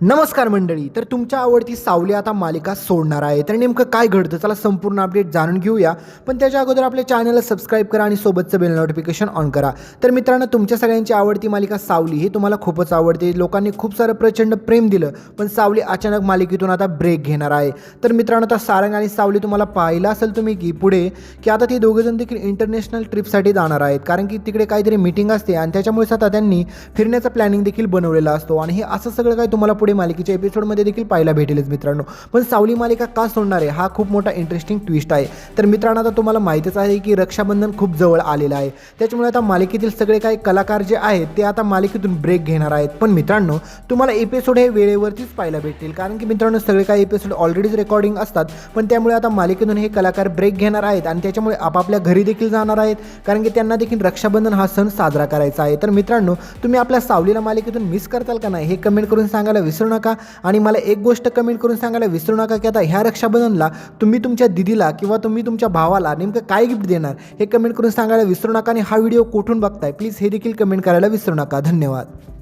नमस्कार मंडळी तर तुमच्या आवडती सावली आता मालिका सोडणार आहे. तर नेमकं काय घडतं? चला संपूर्ण अपडेट जाणून घेऊया. पण त्याच्या अगोदर आपल्या चॅनलला सबस्क्राईब करा आणि सोबतचं बेल नोटिफिकेशन ऑन करा. तर मित्रांनो तुमच्या सगळ्यांची आवडती मालिका सावली ही तुम्हाला खूपच आवडते. लोकांनी खूप सारं प्रचंड प्रेम दिलं पण सावली अचानक मालिकेतून आता ब्रेक घेणार आहे. तर मित्रांनो आता सारंग आणि सावली तुम्हाला पाहिलं असेल तुम्ही की पुढे की आता ते दोघंजण देखील इंटरनॅशनल ट्रिपसाठी जाणार आहेत. कारण की तिकडे काहीतरी मीटिंग असते आणि त्याच्यामुळेच आता त्यांनी फिरण्याचा प्लॅनिंग देखील बनवलेला असतो. आणि हे असं सगळं काय तुम्हाला पुढे मालिकेच्या एपिसोडमध्ये देखील पाहायला भेटेलच मित्रांनो. पण सावली मालिका का सोडणार आहे? हा खूप मोठा इंटरेस्टिंग ट्विस्ट आहे. तर मित्रांनो आता तुम्हाला माहितीच आहे की रक्षाबंधन खूप जवळ आलेलं आहे. त्याच्यामुळे आता मालिकेतील सगळे काही कलाकार जे आहेत ते आता मालिकेतून ब्रेक घेणार आहेत. पण मित्रांनो तुम्हाला एपिसोड हे वेळेवरतीच पाहायला भेटतील. कारण की मित्रांनो सगळे काही एपिसोड ऑलरेडीच रेकॉर्डिंग असतात. पण त्यामुळे आता मालिकेतून हे कलाकार ब्रेक घेणार आहेत आणि त्याच्यामुळे आपापल्या घरी देखील जाणार आहेत. कारण की त्यांना देखील रक्षाबंधन हा सण साजरा करायचा आहे. तर मित्रांनो तुम्ही आपल्या सावलीला मालिकेतून मिस करताल का नाही हे कमेंट करून सांगायला विसरू नका. आणि मला एक गोष्ट कमेंट करून सांगायला विसरू नका की आता ह्या रक्षाबंधनला तुम्ही तुमच्या दिदीला किंवा तुम्ही तुमच्या भावाला नेमकं काय गिफ्ट देणार हे कमेंट करून सांगायला विसरू नका. आणि हा व्हिडिओ कुठून बघताय? प्लीज हे देखील कमेंट करायला विसरू नका. धन्यवाद.